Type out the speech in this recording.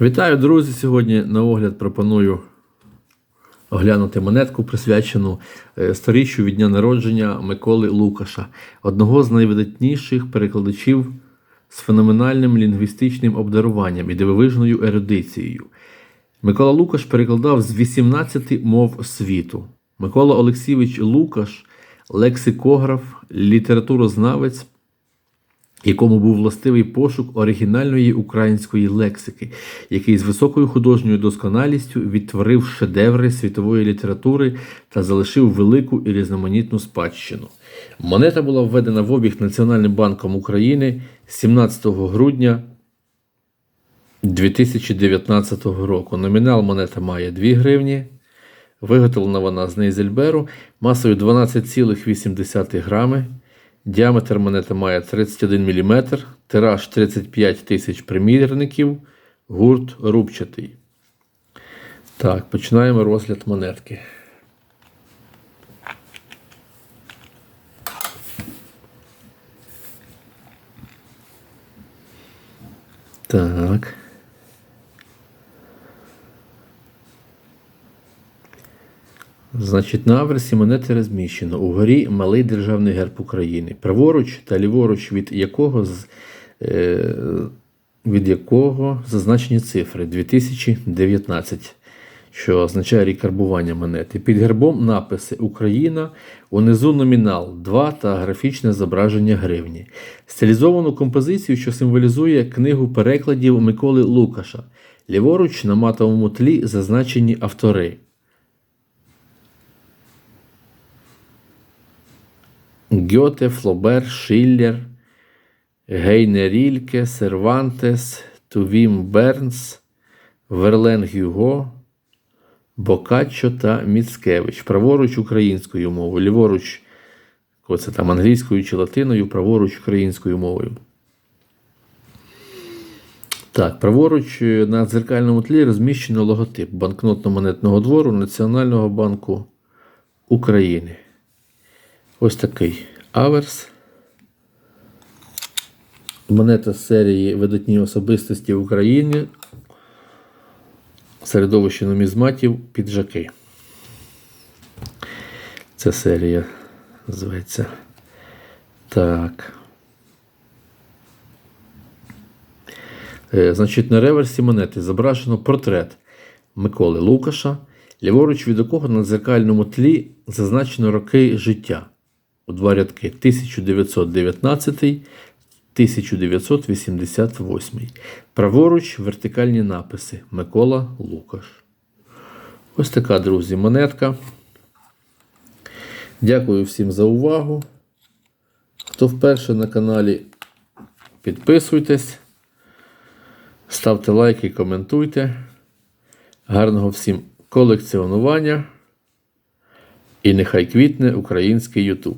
Вітаю, друзі! Сьогодні на огляд пропоную оглянути монетку, присвячену е, сторіччю від дня народження Миколи Лукаша, одного з найвидатніших перекладачів з феноменальним лінгвістичним обдаруванням і дивовижною ерудицією. Микола Лукаш перекладав з 18 мов світу. Микола Олексійович Лукаш лексикограф, літературознавець, якому був властивий пошук оригінальної української лексики, який з високою художньою досконалістю відтворив шедеври світової літератури та залишив велику і різноманітну спадщину. Монета була введена в обіг Національним банком України 17 грудня 2019 року. Номінал монета має 2 гривні. Виготовлена вона з нейзельберу масою 12,8 грами. Діаметр монети має 31 мм, тираж 35 тисяч примірників, гурт рубчатий. Так, починаємо розгляд монетки. Так. Значить, на аверсі монети розміщено. Угорі малий державний герб України. Праворуч та ліворуч, від якого е, від якого зазначені цифри 2019, що означає рік карбування монети. Під гербом написи Україна, унизу номінал 2 та графічне зображення гривні. Стилізовану композицію, що символізує книгу перекладів Миколи Лукаша. Ліворуч на матовому тлі зазначені автори. Гьоте, Флобер, Шиллер, Гейне Рільке, Сервантес, Тувім Бернс, Верлен Гюго, Бокаччо та Міцкевич. Праворуч українською мовою, ліворуч, оце там англійською чи латиною, праворуч українською мовою. Так, праворуч е, на дзеркальному тлі розміщено логотип банкнотно-монетного двору Національного банку України. Ось такий аверс. Монета з серії видатні особистості в Україні. Середовище нумізматів піджаки. Це серія зветься. Так. Е, Значить, на реверсі монети зображено портрет Миколи Лукаша, ліворуч від якого на дзеркальному тлі зазначено роки життя у два рядки 1919 1988. Праворуч вертикальні написи Микола Лукаш. Ось така, друзі, монетка. Дякую всім за увагу. Хто вперше на каналі, підписуйтесь, ставте лайки, коментуйте. Гарного всім колекціонування. І нехай квітне український Ютуб.